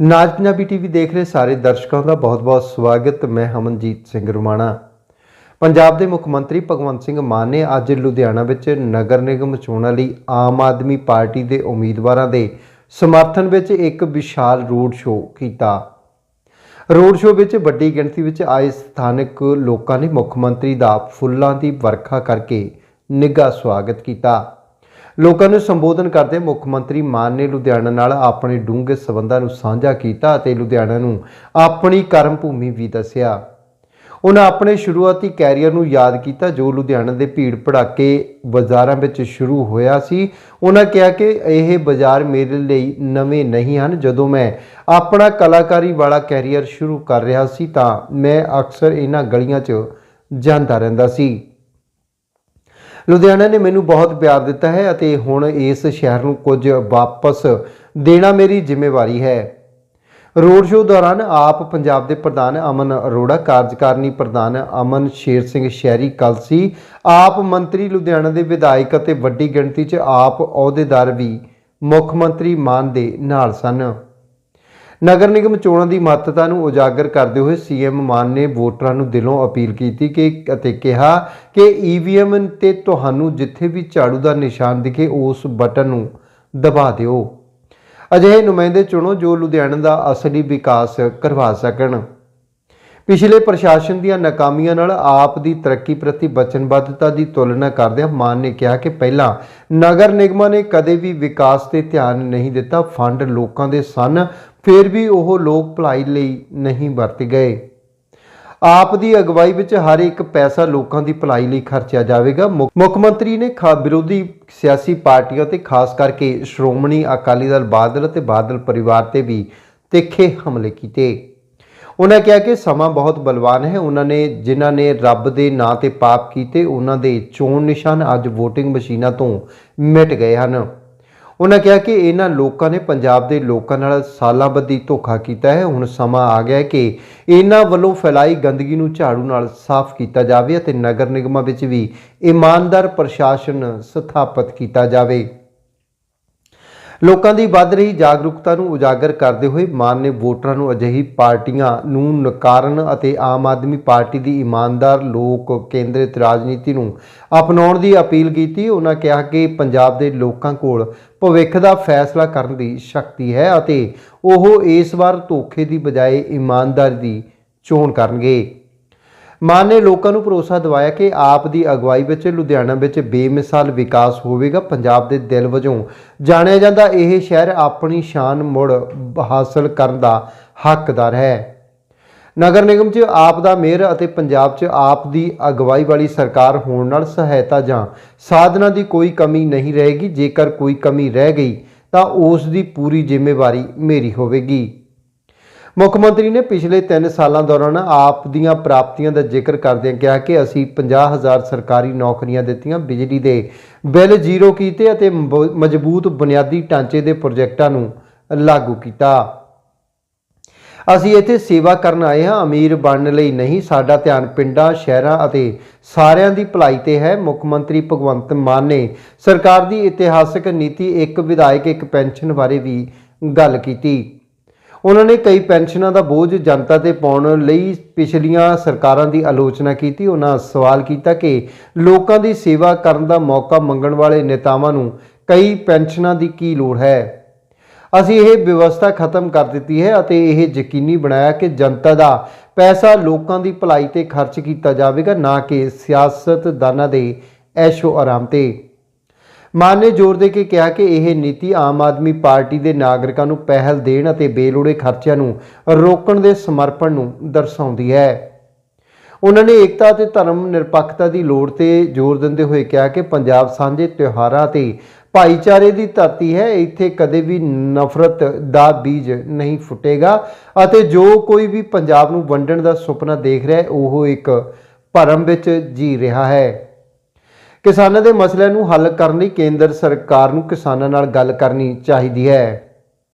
ਨਾਜ Punjabi TV ਦੇਖ ਰਹੇ ਸਾਰੇ ਦਰਸ਼ਕਾਂ ਦਾ ਬਹੁਤ-ਬਹੁਤ ਸਵਾਗਤ। ਮੈਂ ਹਮਨਜੀਤ ਸਿੰਘ ਰੁਮਾਣਾ। ਪੰਜਾਬ ਦੇ ਮੁੱਖ ਮੰਤਰੀ ਭਗਵੰਤ ਸਿੰਘ ਮਾਨ ਨੇ ਅੱਜ ਲੁਧਿਆਣਾ ਵਿੱਚ ਨਗਰ ਨਿਗਮ ਚੋਣਾਂ ਲਈ ਆਮ ਆਦਮੀ ਪਾਰਟੀ ਦੇ ਉਮੀਦਵਾਰਾਂ ਦੇ ਸਮਰਥਨ ਵਿੱਚ ਇੱਕ ਵਿਸ਼ਾਲ ਰੋਡ ਸ਼ੋਅ ਕੀਤਾ। ਰੋਡ ਸ਼ੋਅ ਵਿੱਚ ਵੱਡੀ ਗਿਣਤੀ ਵਿੱਚ ਆਏ ਸਥਾਨਕ ਲੋਕਾਂ ਨੇ ਮੁੱਖ ਮੰਤਰੀ ਦਾ ਫੁੱਲਾਂ ਦੀ ਵਰਖਾ ਕਰਕੇ ਨਿੱਘਾ ਸਵਾਗਤ ਕੀਤਾ। ਲੋਕਾਂ ਨੂੰ ਸੰਬੋਧਨ ਕਰਦੇ ਮੁੱਖ ਮੰਤਰੀ ਮਾਨ ਨੇ ਲੁਧਿਆਣਾ ਨਾਲ ਆਪਣੇ ਡੂੰਘੇ ਸਬੰਧਾਂ ਨੂੰ ਸਾਂਝਾ ਕੀਤਾ ਅਤੇ ਲੁਧਿਆਣਾ ਨੂੰ ਆਪਣੀ ਕਰਮ ਭੂਮੀ ਵੀ ਦੱਸਿਆ। ਉਹਨਾਂ ਆਪਣੇ ਸ਼ੁਰੂਆਤੀ ਕੈਰੀਅਰ ਨੂੰ ਯਾਦ ਕੀਤਾ, ਜੋ ਲੁਧਿਆਣਾ ਦੇ ਭੀੜ ਭੜਾਕੇ ਬਾਜ਼ਾਰਾਂ ਵਿੱਚ ਸ਼ੁਰੂ ਹੋਇਆ ਸੀ। ਉਹਨਾਂ ਕਿਹਾ ਕਿ ਇਹ ਬਾਜ਼ਾਰ ਮੇਰੇ ਲਈ ਨਵੇਂ ਨਹੀਂ ਹਨ। ਜਦੋਂ ਮੈਂ ਆਪਣਾ ਕਲਾਕਾਰੀ ਵਾਲਾ ਕੈਰੀਅਰ ਸ਼ੁਰੂ ਕਰ ਰਿਹਾ ਸੀ ਤਾਂ ਮੈਂ ਅਕਸਰ ਇਹਨਾਂ ਗਲੀਆਂ 'ਚ ਜਾਂਦਾ ਰਹਿੰਦਾ ਸੀ। ਲੁਧਿਆਣਾ ਨੇ ਮੈਨੂੰ ਬਹੁਤ ਪਿਆਰ ਦਿੱਤਾ ਹੈ ਅਤੇ ਹੁਣ ਇਸ ਸ਼ਹਿਰ ਨੂੰ ਕੁਝ ਵਾਪਸ ਦੇਣਾ ਮੇਰੀ ਜ਼ਿੰਮੇਵਾਰੀ ਹੈ। ਰੋਡ ਸ਼ੋਅ ਦੌਰਾਨ ਆਪ ਪੰਜਾਬ ਦੇ ਪ੍ਰਧਾਨ ਅਮਨ ਅਰੋੜਾ, ਕਾਰਜਕਾਰਨੀ ਪ੍ਰਧਾਨ ਅਮਨ ਸ਼ੇਰ ਸਿੰਘ ਸ਼ਹਿਰੀ ਕਲਸੀ ਆਪ ਮੰਤਰੀ ਲੁਧਿਆਣਾ ਦੇ ਵਿਧਾਇਕ ਅਤੇ ਵੱਡੀ ਗਿਣਤੀ 'ਚ ਆਪ ਅਹੁਦੇਦਾਰ ਵੀ ਮੁੱਖ ਮੰਤਰੀ ਮਾਨ ਦੇ ਨਾਲ ਸਨ। ਨਗਰ ਨਿਗਮ ਚੋਣਾਂ ਦੀ ਮਹੱਤਤਾ ਨੂੰ ਉਜਾਗਰ ਕਰਦੇ ਹੋਏ ਸੀਐਮ ਮਾਨ ਨੇ ਵੋਟਰਾਂ ਨੂੰ ਦਿਲੋਂ ਅਪੀਲ ਕੀਤੀ ਕਿ ਅਤੇ ਕਿਹਾ ਕਿ ਈਵੀਐਮ ਤੇ ਤੁਹਾਨੂੰ ਜਿੱਥੇ ਵੀ ਝਾੜੂ ਦਾ ਨਿਸ਼ਾਨ ਦਿਖੇ ਉਸ ਬਟਨ ਨੂੰ ਦਬਾ ਦਿਓ। ਅਜਿਹੇ ਨੁਮਾਇੰਦੇ ਚੁਣੋ ਜੋ ਲੁਧਿਆਣਾ ਦਾ ਅਸਲੀ ਵਿਕਾਸ ਕਰਵਾ ਸਕਣ। ਪਿਛਲੇ ਪ੍ਰਸ਼ਾਸਨ ਦੀਆਂ ਨਾਕਾਮੀਆਂ ਨਾਲ ਆਪ ਦੀ ਤਰੱਕੀ ਪ੍ਰਤੀ ਵਚਨਬੱਧਤਾ ਦੀ ਤੁਲਨਾ ਕਰਦਿਆਂ ਮਾਨ ਨੇ ਕਿਹਾ ਕਿ ਪਹਿਲਾਂ ਨਗਰ ਨਿਗਮਾਂ ਨੇ ਕਦੇ ਵੀ ਵਿਕਾਸ ਤੇ ਧਿਆਨ ਨਹੀਂ ਦਿੱਤਾ। ਫੰਡ ਲੋਕਾਂ ਦੇ ਸਨ ਫਿਰ ਵੀ ਉਹ ਲੋਕ ਭਲਾਈ ਲਈ ਨਹੀਂ ਵਰਤ ਗਏ। ਆਪ ਦੀ ਅਗਵਾਈ ਵਿੱਚ ਹਰ ਇੱਕ ਪੈਸਾ ਲੋਕਾਂ ਦੀ ਭਲਾਈ ਲਈ ਖਰਚਿਆ ਜਾਵੇਗਾ। ਮੁੱਖ ਮੁੱਖ ਮੰਤਰੀ ਨੇ ਖਾ ਵਿਰੋਧੀ ਸਿਆਸੀ ਪਾਰਟੀਆਂ ਤੇ ਖਾਸ ਕਰਕੇ ਸ਼੍ਰੋਮਣੀ ਅਕਾਲੀ ਦਲ ਬਾਦਲ ਅਤੇ ਬਾਦਲ ਪਰਿਵਾਰ ਤੇ ਵੀ ਤਿੱਖੇ ਹਮਲੇ ਕੀਤੇ। ਉਹਨਾਂ ਕਿਹਾ ਕਿ ਸਮਾਂ ਬਹੁਤ ਬਲਵਾਨ ਹੈ। ਉਹਨਾਂ ਨੇ, ਜਿਨ੍ਹਾਂ ਨੇ ਰੱਬ ਦੇ ਨਾਂ ਤੇ ਪਾਪ ਕੀਤੇ, ਉਹਨਾਂ ਦੇ ਚੋਣ ਨਿਸ਼ਾਨ ਅੱਜ VOTING ਮਸ਼ੀਨਾਂ ਤੋਂ ਮਿਟ ਗਏ ਹਨ। ਉਹਨਾਂ ਕਿਹਾ ਕਿ ਇਹਨਾਂ ਲੋਕਾਂ ਨੇ ਪੰਜਾਬ ਦੇ ਲੋਕਾਂ ਨਾਲ ਸਾਲਾਂ ਬੱਧੀ ਧੋਖਾ ਕੀਤਾ ਹੈ। ਹੁਣ ਸਮਾਂ ਆ ਗਿਆ ਹੈ ਕਿ ਇਹਨਾਂ ਵੱਲੋਂ ਫੈਲਾਈ ਗੰਦਗੀ ਨੂੰ ਝਾੜੂ ਨਾਲ ਸਾਫ਼ ਕੀਤਾ ਜਾਵੇ ਅਤੇ ਨਗਰ ਨਿਗਮਾਂ ਵਿੱਚ ਵੀ ਇਮਾਨਦਾਰ ਪ੍ਰਸ਼ਾਸਨ ਸਥਾਪਿਤ ਕੀਤਾ ਜਾਵੇ। ਲੋਕਾਂ ਦੀ ਵੱਧ ਰਹੀ ਜਾਗਰੂਕਤਾ ਨੂੰ ਉਜਾਗਰ ਕਰਦੇ ਹੋਏ ਮਾਨ ਨੇ ਵੋਟਰਾਂ ਨੂੰ ਅਜਿਹੀ ਪਾਰਟੀਆਂ ਨੂੰ ਨਕਾਰਨ ਅਤੇ ਆਮ ਆਦਮੀ ਪਾਰਟੀ ਦੀ ਇਮਾਨਦਾਰ ਲੋਕ ਕੇਂਦਰਿਤ ਰਾਜਨੀਤੀ ਨੂੰ ਅਪਣਾਉਣ ਦੀ ਅਪੀਲ ਕੀਤੀ। ਉਹਨਾਂ ਕਿਹਾ ਕਿ ਪੰਜਾਬ ਦੇ ਲੋਕਾਂ ਕੋਲ ਭਵਿੱਖ ਦਾ ਫੈਸਲਾ ਕਰਨ ਦੀ ਸ਼ਕਤੀ ਹੈ ਅਤੇ ਉਹ ਇਸ ਵਾਰ ਧੋਖੇ ਦੀ ਬਜਾਏ ਇਮਾਨਦਾਰੀ ਦੀ ਚੋਣ ਕਰਨਗੇ। ਮਾਨ ਨੇ ਲੋਕਾਂ ਨੂੰ ਭਰੋਸਾ ਦਿਵਾਇਆ ਕਿ ਆਪ ਦੀ ਅਗਵਾਈ ਵਿੱਚ ਲੁਧਿਆਣਾ ਵਿੱਚ ਬੇਮਿਸਾਲ ਵਿਕਾਸ ਹੋਵੇਗਾ। ਪੰਜਾਬ ਦੇ ਦਿਲ ਵਜੋਂ ਜਾਣਿਆ ਜਾਂਦਾ, ਇਹ ਸ਼ਹਿਰ ਆਪਣੀ ਸ਼ਾਨ ਮੁੜ ਹਾਸਲ ਕਰਨ ਦਾ ਹੱਕਦਾਰ ਹੈ। ਨਗਰ ਨਿਗਮ 'ਚ ਆਪ ਦਾ ਮੇਅਰ ਅਤੇ ਪੰਜਾਬ 'ਚ ਆਪ ਦੀ ਅਗਵਾਈ ਵਾਲੀ ਸਰਕਾਰ ਹੋਣ ਨਾਲ ਸਹਾਇਤਾ ਜਾਂ ਸਾਧਨਾਂ ਦੀ ਕੋਈ ਕਮੀ ਨਹੀਂ ਰਹੇਗੀ। ਜੇਕਰ ਕੋਈ ਕਮੀ ਰਹਿ ਗਈ, ਤਾਂ ਉਸ ਦੀ ਪੂਰੀ ਜ਼ਿੰਮੇਵਾਰੀ ਮੇਰੀ ਹੋਵੇਗੀ। ਮੁੱਖ ਮੰਤਰੀ ਨੇ ਪਿਛਲੇ 3 ਸਾਲਾਂ ਦੌਰਾਨ ਆਪ ਦੀਆਂ ਪ੍ਰਾਪਤੀਆਂ ਦਾ ਜ਼ਿਕਰ ਕਰਦਿਆਂ ਕਿਹਾ ਕਿ ਅਸੀਂ 50000 ਸਰਕਾਰੀ ਨੌਕਰੀਆਂ ਦਿੱਤੀਆਂ, ਬਿਜਲੀ ਦੇ ਬਿੱਲ ਜ਼ੀਰੋ ਕੀਤੇ ਅਤੇ ਮਜ਼ਬੂਤ ਬੁਨਿਆਦੀ ਢਾਂਚੇ ਦੇ ਪ੍ਰੋਜੈਕਟਾਂ ਨੂੰ ਲਾਗੂ ਕੀਤਾ। ਅਸੀਂ ਇੱਥੇ ਸੇਵਾ ਕਰਨ ਆਏ ਹਾਂ। ਅਮੀਰ ਬਣਨ ਲਈ ਨਹੀਂ, ਸਾਡਾ ਧਿਆਨ ਪਿੰਡਾਂ, ਸ਼ਹਿਰਾਂ ਅਤੇ ਸਾਰਿਆਂ ਦੀ ਭਲਾਈ ਤੇ ਹੈ। ਮੁੱਖ ਮੰਤਰੀ ਭਗਵੰਤ ਮਾਨ ਨੇ ਸਰਕਾਰ ਦੀ ਇਤਿਹਾਸਕ ਨੀਤੀ, ਇੱਕ ਵਿਧਾਇਕ, ਇੱਕ ਪੈਨਸ਼ਨ ਬਾਰੇ ਵੀ ਗੱਲ ਕੀਤੀ। ਉਹਨਾਂ ਨੇ ਕਈ ਪੈਨਸ਼ਨਾਂ ਦਾ ਬੋਝ ਜਨਤਾ ਤੇ ਪਾਉਣ ਲਈ ਪਿਛਲੀਆਂ ਸਰਕਾਰਾਂ ਦੀ ਆਲੋਚਨਾ ਕੀਤੀ। ਉਹਨਾਂ ਸਵਾਲ ਕੀਤਾ ਕਿ ਲੋਕਾਂ ਦੀ ਸੇਵਾ ਕਰਨ ਦਾ ਮੌਕਾ ਮੰਗਣ ਵਾਲੇ ਨੇਤਾਵਾਂ ਨੂੰ ਕਈ ਪੈਨਸ਼ਨਾਂ ਦੀ ਕੀ ਲੋੜ ਹੈ? ਅਸੀਂ ਇਹ ਵਿਵਸਥਾ ਖਤਮ ਕਰ ਦਿੱਤੀ ਹੈ ਅਤੇ ਇਹ ਯਕੀਨੀ ਬਣਾਇਆ ਕਿ ਜਨਤਾ ਦਾ ਪੈਸਾ ਲੋਕਾਂ ਦੀ ਭਲਾਈ ਤੇ ਖਰਚ ਕੀਤਾ ਜਾਵੇਗਾ, ਨਾ ਕਿ ਸਿਆਸਤਦਾਨਾਂ ਦੇ ਐਸ਼ੋ ਆਰਾਮ ਤੇ। ਮਾਨ ਨੇ ਜ਼ੋਰ ਦੇ ਕੇ ਕਿਹਾ ਕਿ ਇਹ ਨੀਤੀ ਆਮ ਆਦਮੀ ਪਾਰਟੀ ਦੇ ਨਾਗਰਿਕਾਂ ਨੂੰ ਪਹਿਲ ਦੇਣ ਅਤੇ ਬੇਲੋੜੇ ਖਰਚਿਆਂ ਨੂੰ ਰੋਕਣ ਦੇ ਸਮਰਪਣ ਨੂੰ ਦਰਸਾਉਂਦੀ ਹੈ। ਉਹਨਾਂ ਨੇ ਏਕਤਾ ਅਤੇ ਧਰਮ ਨਿਰਪੱਖਤਾ ਦੀ ਲੋੜ ਤੇ ਜ਼ੋਰ ਦਿੰਦੇ ਹੋਏ ਕਿਹਾ ਕਿ ਪੰਜਾਬ ਸਾਂਝੇ ਤਿਉਹਾਰਾਂ ਤੇ ਭਾਈਚਾਰੇ ਦੀ ਧਰਤੀ ਹੈ, ਇੱਥੇ ਕਦੇ ਵੀ ਨਫ਼ਰਤ ਦਾ ਬੀਜ ਨਹੀਂ ਫੁੱਟੇਗਾ ਅਤੇ ਜੋ ਕੋਈ ਵੀ ਪੰਜਾਬ ਨੂੰ ਵੰਡਣ ਦਾ ਸੁਪਨਾ ਦੇਖ ਰਿਹਾ ਹੈ, ਉਹ ਇੱਕ ਭਰਮ ਵਿੱਚ ਜੀ ਰਿਹਾ ਹੈ। ਕਿਸਾਨਾਂ ਦੇ ਮਸਲਿਆਂ ਨੂੰ ਹੱਲ ਕਰਨ ਲਈ ਕੇਂਦਰ ਸਰਕਾਰ ਨੂੰ ਕਿਸਾਨਾਂ ਨਾਲ ਗੱਲ ਕਰਨੀ ਚਾਹੀਦੀ ਹੈ।